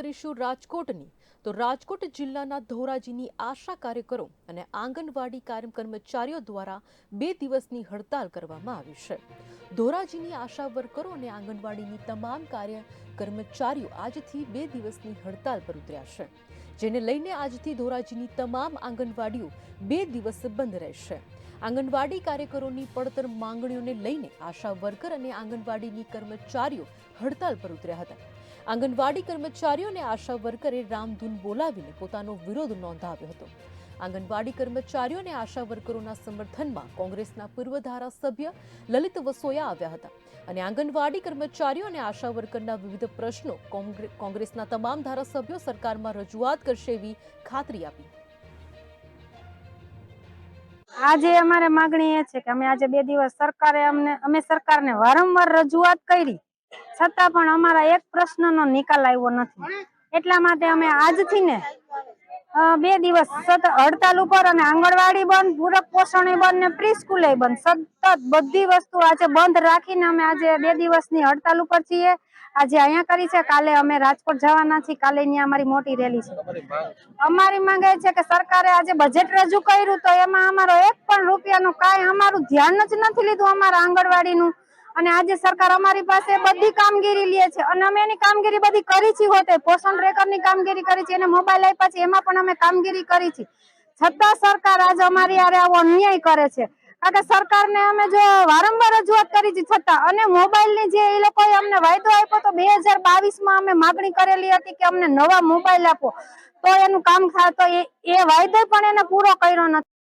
કરીશું રાજકોટની, તો રાજકોટ જિલ્લાના ધોરાજીની આશા કાર્યકરો અને આંગણવાડી કાર્ય કર્મચારીઓ દ્વારા બે દિવસની હડતાલ કરવામાં આવી છે. ધોરાજીની આશા વર્કરો અને આંગણવાડીની તમામ કાર્ય કર્મચારીઓ આજથી બે દિવસની હડતાલ પર ઉતર્યા છે, જેને લઈને આજથી ધોરાજીની તમામ આંગણવાડીઓ બે દિવસ બંધ રહેશે. આંગણવાડી કાર્યકરોની પડતર માંગણીઓને લઈને આશા વર્કર અને આંગણવાડીની કર્મચારીઓ હડતાલ પર ઉતર્યા હતા. આંગણવાડી કર્મચારીઓ અને આશા વર્કરે રામધૂન બોલાવીને પોતાનો વિરોધ નોંધાવ્યો હતો. આંગણવાડી કર્મચારીઓ અને આશા વર્કરોના સમર્થનમાં કોંગ્રેસના પૂર્વ ધારાસભ્ય લલિત વસોયા આવ્યા હતા અને આંગણવાડી કર્મચારીઓ અને આશા વર્કરના વિવિધ પ્રશ્નો કોંગ્રેસના તમામ ધારાસભ્યો સરકારમાં રજૂઆત કરશે એવી ખાતરી આપી. આજે અમારે માગણી એ છે કે અમે આજે બે દિવસ સરકારે અમને, અમે સરકારને વારંવાર રજૂઆત કરી છતાં પણ અમારા એક પ્રશ્નનો નિકાલ આવ્યો નથી. એટલા માટે અમે આજથી ને બે દિવસ સતત હડતાલ ઉપર અને આંગણવાડી બંધ પૂરક પોષણ બંધ ને પ્રી સ્કૂલે બંધ. સતત બધી વસ્તુ આજે બંધ રાખીને અમે આજે બે દિવસની હડતાલ ઉપર છીએ. આજે અહીંયા કરી છે કાલે અમે રાજકોટ જવાના છીએ. કાલે અહીંયા અમારી મોટી રેલી છે. અમારી માંગ એ છે કે સરકારે આજે બજેટ રજૂ કર્યું તો એમાં અમારો એક પણ રૂપિયાનું કાંઈ અમારું ધ્યાન જ નથી લીધું અમારા આંગણવાડીનું. અને આજે સરકાર અમારી પાસે બધી કામગીરી લે છે. અને અમે એની કામગીરી બધી કરી છે હોતે. પોષણ રેકર્ડની કામગીરી કરી છે. એને મોબાઈલ આપ્યા છે. એમાં પણ અમે કામગીરી કરી છે. છતાં સરકાર આજે અમારી આરે આવો અન્યાય કરે છે. કારણ કે સરકારને અમે જો વારંવાર રજૂઆત કરી છે છતાં અને મોબાઈલની જે એ લોકોએ અમને વાયદો આપ્યો તો બે હજાર બાવીસમાં અમે માગણી કરેલી હતી કે અમને નવા મોબાઈલ આપો. તો એનું કામ થાય તો એ વાયદો પણ એને પૂરો કર્યો નથી.